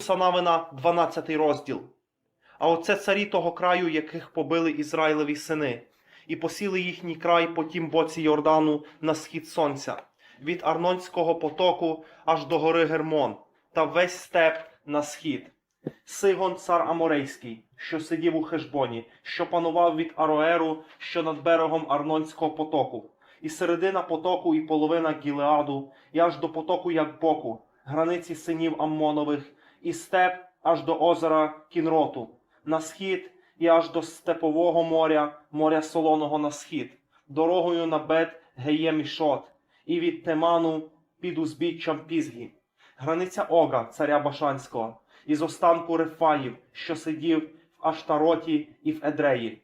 Санавина, 12 розділ. А оце царі того краю, яких побили Ізраїлеві сини, і посіли їхній край по тім боці Йордану на схід сонця, від Арнонського потоку аж до гори Гермон, та весь степ на схід. Сигон, цар Аморейський, що сидів у Хешбоні, що панував від Ароеру, що над берегом Арнонського потоку, і середина потоку, і половина Гілеаду, і аж до потоку Якбоку, границі синів Аммонових, і степ аж до озера Кінроту, на схід і аж до степового моря, моря Солоного на схід, дорогою на бет Геємішот, і від Теману під узбіччям Пізгі, границя Ога, царя Башанського, із останку Рефаїв, що сидів в Аштароті і в Едреї,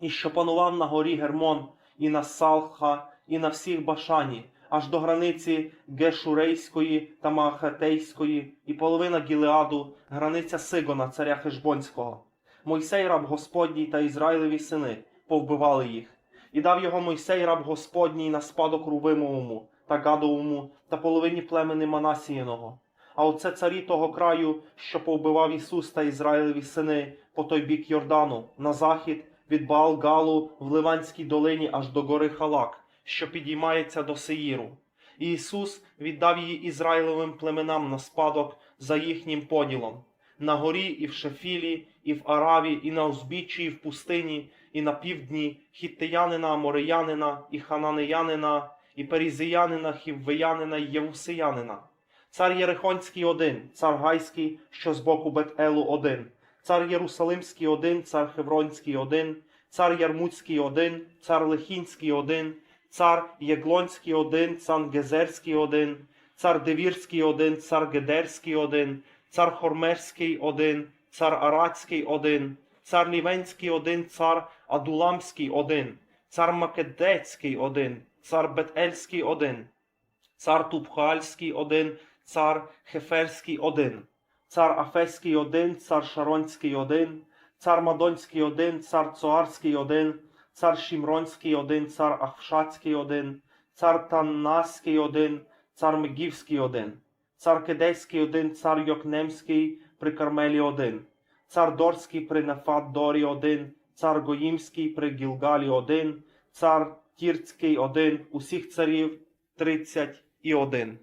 і що панував на горі Гермон, і на Салха, і на всіх Башані, аж до границі Гешурейської та Маахетейської, і половина Гілеаду, границя Сигона, царя Хешбонського. Мойсей раб Господній та Ізраїлеві сини повбивали їх, і дав його Мойсей раб Господній на спадок Рувимовому та Гадовому та половині племени Манасіяного. А оце царі того краю, що повбивав Ісус та Ізраїлеві сини по той бік Йордану, на захід від Баал-Галу в Ливанській долині аж до гори Халак, що підіймається до Сеїру. І Ісус віддав її Ізраїлевим племенам на спадок за їхнім поділом. На горі і в Шефілі, і в Араві, і на узбіччі, і в пустині, і на півдні, хіттеянина, амореянина, і хананеянина, і перізіянина, хіввеянина, і євусеянина. Цар Єрихонський один, цар Гайський, що з боку Бет-Елу один, цар Єрусалимський один, цар Хевронський один, цар Ярмуцький один, цар Лехінський один, цар Єглонський один, цар Гезерський один, цар Девірський один, цар Гедерський один, цар Хормерський один, цар Арацький один, цар Лівенський один, цар Адуламський один, цар Македецький один, цар Бетельський один, цар Тупхальський один, цар Хеферський один, цар Афеський один, цар Шаронський один, цар Мадонський один, цар Цоарський один, цар Шімронський один, цар Ахшацький один, цар Таннаський один, цар Мегівський один, цар Кедейський один, цар Йокнемський при Кармелі один, цар Дорський при Нефат-Дорі один, цар Гоїмський при Гілгалі один, цар Тірцький один, усіх царів тридцять і один.